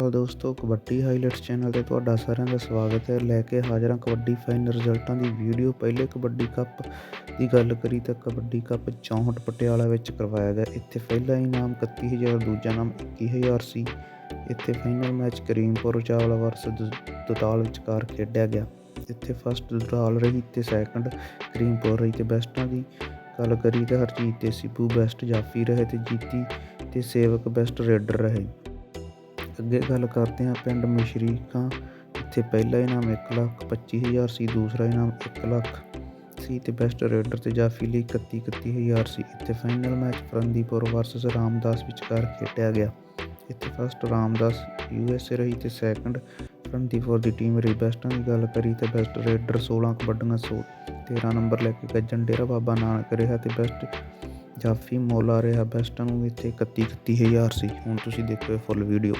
ਅਕਾਲ ਦੋਸਤੋ, kabaddi highlights channel ਤੇ ਤੁਹਾਡਾ ਸਾਰਿਆਂ ਦਾ ਸਵਾਗਤ ਹੈ। ਲੈ ਕੇ ਹਾਜ਼ਰਾਂ ਕਬੱਡੀ ਫਾਈਨਲ ਰਿਜ਼ਲਟਾਂ ਦੀ ਵੀਡੀਓ ਪਹਿਲੇ ਕਬੱਡੀ ਕੱਪ ਦੀ ਗੱਲ ਕਰੀ ਤਾਂ ਕਬੱਡੀ ਕੱਪ 64 ਪਟਿਆਲਾ ਵਿੱਚ ਕਰਵਾਇਆ ਗਿਆ। ਇੱਥੇ ਪਹਿਲਾ ਇਨਾਮ 31000 ਦੂਜਾ ਇਨਾਮ 21000 ਸੀ। ਇੱਥੇ final match Karimpur, Chawla versus Datal ਵਿਚਕਾਰ ਖੇਡਿਆ ਗਿਆ। ਇੱਥੇ ਫਸਟ ਦਤਾਲ ਰਹੀ ਤੇ ਸੈਕੰਡ ਕਰੀਮਪੁਰ ਰਹੀ ਤੇ ਬੈਸਟਾਂ ਦੀ ਗੱਲ ਕਰੀ ਤਾਂ ਹਰਜੀਤ ਤੇ ਸਿੱਬੂ ਬੈਸਟ ਜਾਫੀ ਰਹੇ ਤੇ ਜੀਤੀ ਤੇ ਸੇਵਕ ਬੈਸਟ ਰੇਡਰ ਰਹੇ। ਅੱਗੇ ਗੱਲ ਕਰਦੇ ਹਾਂ ਪਿੰਡ ਮਸ਼ਰੀਕਾਂ ਇੱਥੇ ਪਹਿਲਾ ਇਨਾਮ 1 ਲੱਖ 25000 ਸੀ, ਦੂਸਰਾ ਇਨਾਮ 1 ਲੱਖ ਸੀ ਤੇ ਬੈਸਟ ਰੇਡਰ ਤੇ ਜਾਫੀ ਲਈ 31 31000 ਸੀ। ਇੱਥੇ final match Farandipur versus Ramdas ਵਿਚਕਾਰ ਖੇਡਿਆ ਗਿਆ। ਇੱਥੇ ਫਸਟ ਰਾਮਦਾਸ ਯੂਐਸਏ ਰਹੀ ਤੇ ਸੈਕੰਡ ਫਰੰਦੀਪੁਰ ਦੀ ਟੀਮ ਰਹੀ। ਬੈਸਟਾਂ ਦੀ ਗੱਲ ਕਰੀ ਤੇ ਬੈਸਟ ਰੇਡਰ 16 ਕਬੱਡੀਆਂ ਸੌ 13 ਨੰਬਰ ਲੈ ਕੇ ਗੱਜਣ ਡੇਰਾ ਬਾਬਾ ਨਾਨਕ ਰਿਹਾ ਤੇ ਬੈਸਟ ਜਾਫੀ ਮੌਲਾ ਰਿਹਾ। ਬੈਸਟਾਂ ਨੂੰ ਇੱਥੇ 31 31000 ਸੀ। ਹੁਣ ਤੁਸੀਂ ਦੇਖੋ ਇਹ ਫੁੱਲ ਵੀਡੀਓ